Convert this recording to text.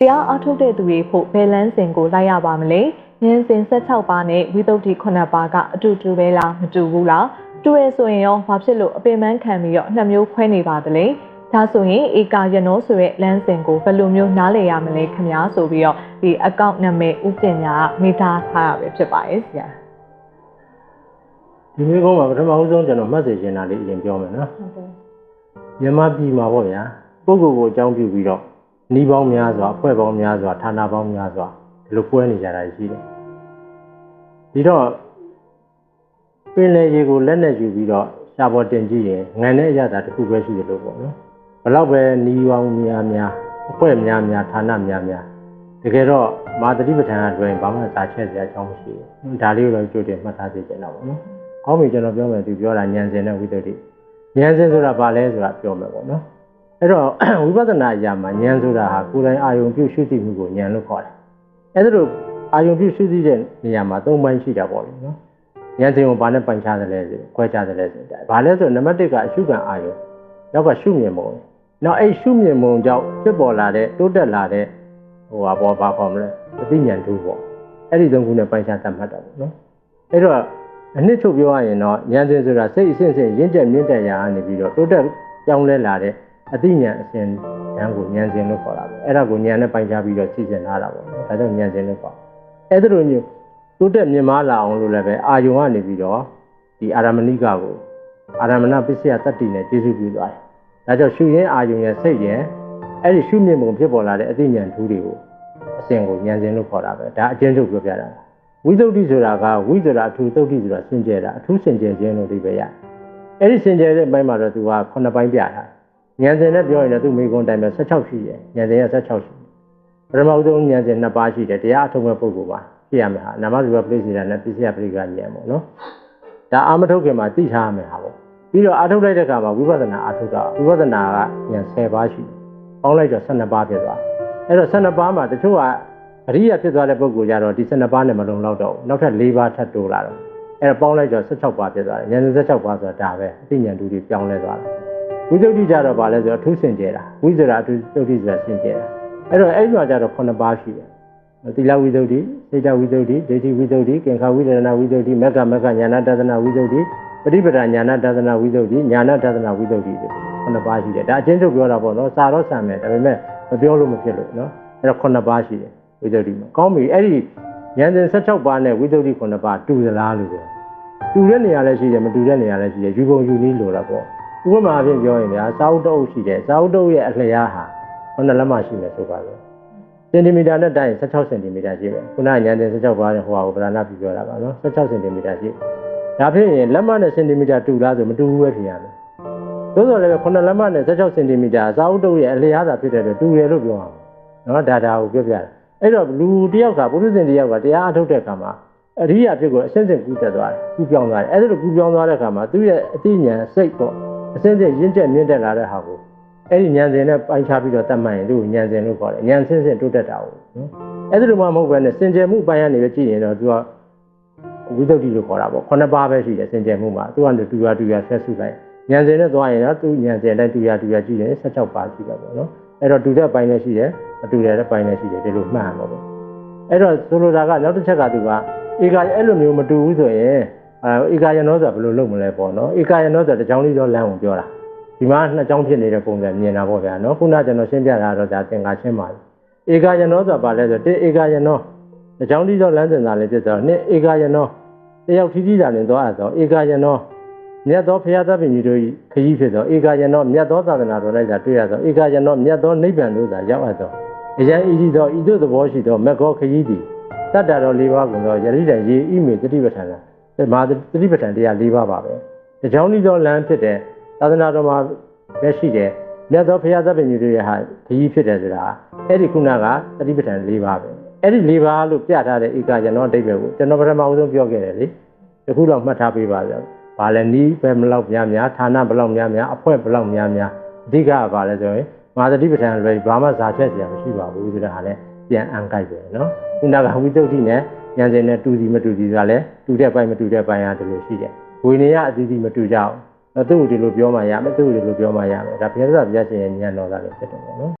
တရားအားထုတ်တဲ့သူတွေဖို့ဘယ်လန်းစဉ်ကိုလိုက်ရပါမလဲ။ဉာဏ်စဉ်16ပါးနဲ့ဝိသုဒ္ဓိ9ပါးကအတူတူပဲလားမတူဘူးလား။တူရဲဆိုရင်ရောဘာဖြစ်လို့အပင်ပန်းခံပြီးတော့နှစ်မျိုးခွဲနေပါသလဲ။ဒါဆိုရင်ဧကာယနောဆိုတဲ့လမ်းစဉ်ကိုဘယ်လိုမျိုးနားလည်ရမလဲခင်ဗျာဆိုပြီးတော့ဒီအကောင့်နာမည်ဥပညာကမိသားထားရပဲဖြစ်ပါရဲ့ဆရာဒီမျိုးကုန်းမှာပထမဦးဆုံးကျွန်တော်မှတ်စေချင်တာလေးအရင်ပြောမယ်နော်။ဟုတ်ကဲ့မြန်မာပြည်မှာပေါ့ဗျာပုဂ္ဂိုလ်ကိုအကြောင်းပြုပြီးတော့ နှီးပေါင်းများစွာအဖွဲ့ပေါင်းများစွာဌာနပေါင်းများစွာဒီလိုပွဲနေကြတာရှိတယ်ဒီတော့ပင်လယ်ရေကိုလက်နဲ့ယူပြီးတော့ရှားပေါ်တင်ကြည့်ရင်ငံတဲ့အရသာတစ်ခုပဲရှိတယ်လို့ပေါ့နော်ဘလောက်ပဲနှီးပေါင်းများများအဖွဲ့များများဌာနများများတကယ်တော့မာသတိပဋ္ဌာန်အတွင်းဘာမှစာချက်စရာအကြောင်းမရှိဘူးဒါလေးကိုတော့ကြိုတင်မှတ်သားစေချင်တာပေါ့နော်ကောင်းပြီကျွန်တော်ပြောမယ်သူပြောတာဉာဏ်စင်နဲ့ဝိတ္တုဉာဏ်စင်ဆိုတာဘာလဲဆိုတာပြောမယ်ပေါ့နော် အဲ့တော့ဝိပဿနာအရာမှာဉာဏ်ဆိုတာဟာကိုယ်တိုင်အာယုံပြုရှုသိမှုကိုဉာဏ်လို့ခေါ်တယ်အဲ့ဒါလို့အာယုံပြုရှုသိတဲ့နေရာမှာ၃ပိုင်းရှိတာပေါ့လေနော်ဉာဏ်စင်ကိုဘာနဲ့ပိုင်ခြားတယ်လဲဆိုခွဲခြားတယ်လဲဆိုတော့ဘာလဲဆိုနံပါတ်၁ကအရှုခံအာယုံနောက်ကရှုမြင်ပုံနောက်အဲ့ရှုမြင်ပုံကြောင့်ဖြစ်ပေါ်လာတဲ့တိုးတက်လာတဲ့ဟိုဟာဘောဘာခေါ်မလဲအသိဉာဏ်တူပေါ့အဲ့ဒီသုံးခုနဲ့ပိုင်ခြားသတ်မှတ်တာပေါ့နော်အဲ့တော့အနှစ်ချုပ်ပြောရရင်တော့ဉာဏ်စင်ဆိုတာစိတ်အစဉ်စဉ်ရင့်ကျက်မြင့်တက်ရာကနေပြီးတော့တိုးတက်ပြောင်းလဲလာတဲ့ အသိဉာဏ်အစဉ်ဉာဏ်ကိုဉာဏ်စင်လို့ခေါ်တာပဲအဲ့ဒါကိုဉာဏ်နဲ့ပိုင်ခြားပြီးတော့သိစင်လာတာပေါ့နော်ဒါကြောင့်ဉာဏ်စင်လို့ခေါ်အဲ့ဒါလိုမျိုးတိုးတက်မြင့်မားလာအောင်လို့လည်းပဲအာယုံကနေပြီးတော့ဒီအာရမဏိကကိုအာရမဏပစ္စယတတ္တိနဲ့ကျေစုပြုသွားတယ်ဒါကြောင့်ရှုရင်းအာယုံရဲ့စိတ်ရဲ့အဲ့ဒီရှုမြင့်ပုံဖြစ်ပေါ်လာတဲ့အသိဉာဏ်ထူးတွေကိုအစဉ်ကိုဉာဏ်စင်လို့ခေါ်တာပဲဒါအကျဉ်းချုပ်ပြောပြတာဝိသုဒ္ဓိဆိုတာကဝိဆိုတာအထူးသုဒ္ဓိဆိုတာစင်ကြယ်တာအထူးစင်ကြယ်ခြင်းလို့ဒီပဲရအဲ့ဒီစင်ကြယ်တဲ့ဘက်မှာတော့သူက9ပိုင်းပြထားတယ် ဉာဏ်စင်နဲ့ပြောရင်လည်းသူမိကုံတိုင်းမှာ16ရှိတယ်ဉာဏ်စင်က16ရှိတယ်ပထမဦးဆုံးဉာဏ်စင်2ပါးရှိတယ်တရားအထုံးမဲ့ပုဂ္ဂိုလ်ပါဖြစ်ရမယ်ဟာနာမရူပပရိစ္ဆေဒနဲ့ပစ္စယပရိကဉာဏ်ပေါ့နော်ဒါအာမထုတ်ခင်မှာသိထားရမယ်ဟာပေါ့ပြီးတော့အာထုတ်လိုက်တဲ့အခါမှာဝိပဿနာအာထုတ်တာဝိပဿနာကဉာဏ်10ပါးရှိတယ်ပေါင်းလိုက်တော့12ပါးဖြစ်သွားအဲ့တော့12ပါးမှာတချို့ကအရိယာဖြစ်သွားတဲ့ပုဂ္ဂိုလ်ကြတော့ဒီ12ပါးနဲ့မလုံလောက်တော့ဘူးနောက်ထပ်4ပါးထပ်တိုးလာတော့အဲ့တော့ပေါင်းလိုက်တော့16ပါးဖြစ်သွားတယ်ဉာဏ်16ပါးဆိုတာဒါပဲအသိဉာဏ်တူတွေပြောင်းလဲသွားတယ် ဝိသုဒ္ဓိကြတော့ဗာလဲဆိုတော့အထူးစင်ကြယ်တာဝိဇ္ဇရာအထူးသုဒ္ဓိဆိုတာစင်ကြယ်တာအဲ့တော့အဲ့ဒီမှာကြတော့9ပါးရှိတယ်သီလဝိသုဒ္ဓိစေတဝိသုဒ္ဓိဒိဋ္ဌိဝိသုဒ္ဓိကင်္ခဝိဒနာဝိသုဒ္ဓိမက္ကမက္ကညာနာတသနာဝိသုဒ္ဓိပฏิပဒညာနာတသနာဝိသုဒ္ဓိညာနာတသနာဝိသုဒ္ဓိ9ပါးရှိတယ်ဒါအချင်းချုပ်ပြောတာပေါ့နော်စာတော့ဆံမယ်ဒါပေမဲ့မပြောလို့မဖြစ်လို့နော်အဲ့တော့9ပါးရှိတယ်ဝိသုဒ္ဓိမှာကောင်းပြီအဲ့ဒီဉာဏ်စဉ်16ပါးနဲ့ဝိသုဒ္ဓိ9ပါးတူသလားလို့ပြောတူတဲ့နေရာလည်းရှိတယ်မတူတဲ့နေရာလည်းရှိတယ်ယူပုံယူနည်းလိုတာပေါ့ ဥပမာအဖြစ်ပြောရင်ဗျာစာအုပ်တအုပ်ရှိတယ်စာအုပ်တအုပ်ရဲ့အလျားဟာ9လက်မရှိမယ်ဆိုပါလို့စင်တီမီတာနဲ့တိုင်း16စင်တီမီတာရှိမယ်ခုနကဉာဏ်စဉ်16ပါးနဲ့ဟိုဟာကိုဗလာနာပြပြောတာပါနော်16စင်တီမီတာရှိဒါဖြစ်ရင်လက်မနဲ့စင်တီမီတာတူလားဆိုမတူဘူးပဲဖြစ်ရမယ်သို့တော်လည်း9လက်မနဲ့16စင်တီမီတာစာအုပ်တအုပ်ရဲ့အလျားသာဖြစ်တဲ့အတွက်တူတယ်လို့ပြောအောင်နော်ဒါဒါကိုပြောပြတာအဲ့တော့လူတယောက်ကပုရုဇဉ်တယောက်ကတရားအထုတ်တဲ့အခါမှာအရိယာဖြစ်ကိုအစင်းစင်ကူးတက်သွားတယ်ကူးပြောင်းသွားတယ်အဲ့ဒါလိုကူးပြောင်းသွားတဲ့အခါမှာသူ့ရဲ့အသိဉာဏ်စိတ်ပေါ့ အစင်းစင်ရင့်ကျက်မြင့်တက်လာတဲ့ဟာကိုအဲ့ဒီဉာဏ်စဉ်နဲ့ပိုင်းခြားပြီးတော့တတ်မှတ်ရင်သူ့ဉာဏ်စဉ်လို့ခေါ်တယ်ဉာဏ်စင်းစင်တိုးတက်တာကိုနော်အဲ့ဒါလိုမှမဟုတ်ဘဲနဲ့စင်ကြယ်မှုပိုင်းကနေပဲကြည့်ရင်တော့သူကဝိသုဒ္ဓိလို့ခေါ်တာပေါ့ခုနှစ်ပါးပဲရှိတယ်စင်ကြယ်မှုမှာသူကတူရတူရဆက်စုလိုက်ဉာဏ်စဉ်နဲ့သွားရင်တော့သူဉာဏ်စဉ်တိုင်းတူရတူရကြည့်ရင်16ပါးရှိတယ်ပေါ့နော်အဲ့တော့တူတဲ့ပိုင်းလည်းရှိတယ်မတူတဲ့ပိုင်းလည်းရှိတယ်ဒီလိုမှတ်ရမှာပေါ့အဲ့တော့ဆိုလိုတာကနောက်တစ်ချက်ကသူကဧကအဲ့လိုမျိုးမတူဘူးဆိုရင် အဲဧကယနောဆိုတာဘယ်လိုလုပ်မလဲပေါ့နော်ဧကယနောဆိုတာတစ်ချောင်းလေးတော့လမ်းကိုပြောတာဒီမှာနှစ်ချောင်းဖြစ်နေတဲ့ပုံစံမြင်တာပေါ့ဗျာနော်ခုနကကျွန်တော်ရှင်းပြတာတော့ဒါသင်္ကာရှင်းပါပြီဧကယနောဆိုတာဘာလဲဆိုတော့ဧကယနောတစ်ချောင်းလေးတော့လမ်းစင်သားလေးဖြစ်တော့နှစ်ဧကယနောတယောက်ထီးထီးတာနဲ့သွားရတော့ဧကယနောမြတ်သောဘုရားသခင်ကြီးတို့ခကြီးဖြစ်သောဧကယနောမြတ်သောသာသနာတော်၌သာတွေ့ရသောဧကယနောမြတ်သောနိဗ္ဗာန်သို့သာရောက်အပ်သောအယံဤရှိသောဤသို့သဘောရှိသောမကောခကြီးသည်တတ္တတော်၄ပါးကုန်သောယတိတံရေဤမေတတိပဋ္ဌာန်လား မာသတိပဋ္ဌာန်တရား၄ပါးပါပဲ။ကြောင်းဤသောလမ်းဖြစ်တဲ့သာသနာတော်မှာပဲရှိတဲ့မြတ်သောဘုရားသခင်ကြီးတွေရဲ့ဟာခရီးဖြစ်တယ်ဆိုတာအဲ့ဒီခုနကသတိပဋ္ဌာန်၄ပါးပဲ။အဲ့ဒီ၄ပါးလို့ပြထားတဲ့ဧကကျွန်တော်အတိတ်ပဲကိုကျွန်တော်ပထမအဆုံးပြောခဲ့တယ်လေ။ဒီခုတော့မှတ်ထားပေးပါစို့။ဘာလဲနီးပဲမလောက်များများဌာနဘလောက်များများအဖွဲ့ဘလောက်များများအဓိကကဘာလဲဆိုရင်ငါသတိပဋ္ဌာန်လွယ်ဘာမှဇာဖြတ်စရာမရှိပါဘူးဆိုတာဟာလည်းပြန်အန်ကိုက်ပဲနော်။ခုနကဝိသုဒ္ဓိနဲ့ ဉာဏ်စင်နဲ့တူစီမတူစီဆိုတာလဲတူတဲ့ပိုင်းမတူတဲ့ပိုင်းဟာဒီလိုရှိတယ်ဝိနည်းအသီးသီးမတူကြအောင်သူ့ကိုဒီလိုပြောမှရမယ်သူ့ကိုဒီလိုပြောမှရမယ်ဒါဘုရားသခင်ဘုရားရှင်ရဲ့ဉာဏ်တော်သားလို့ဖြစ်တယ်ပေါ့နော်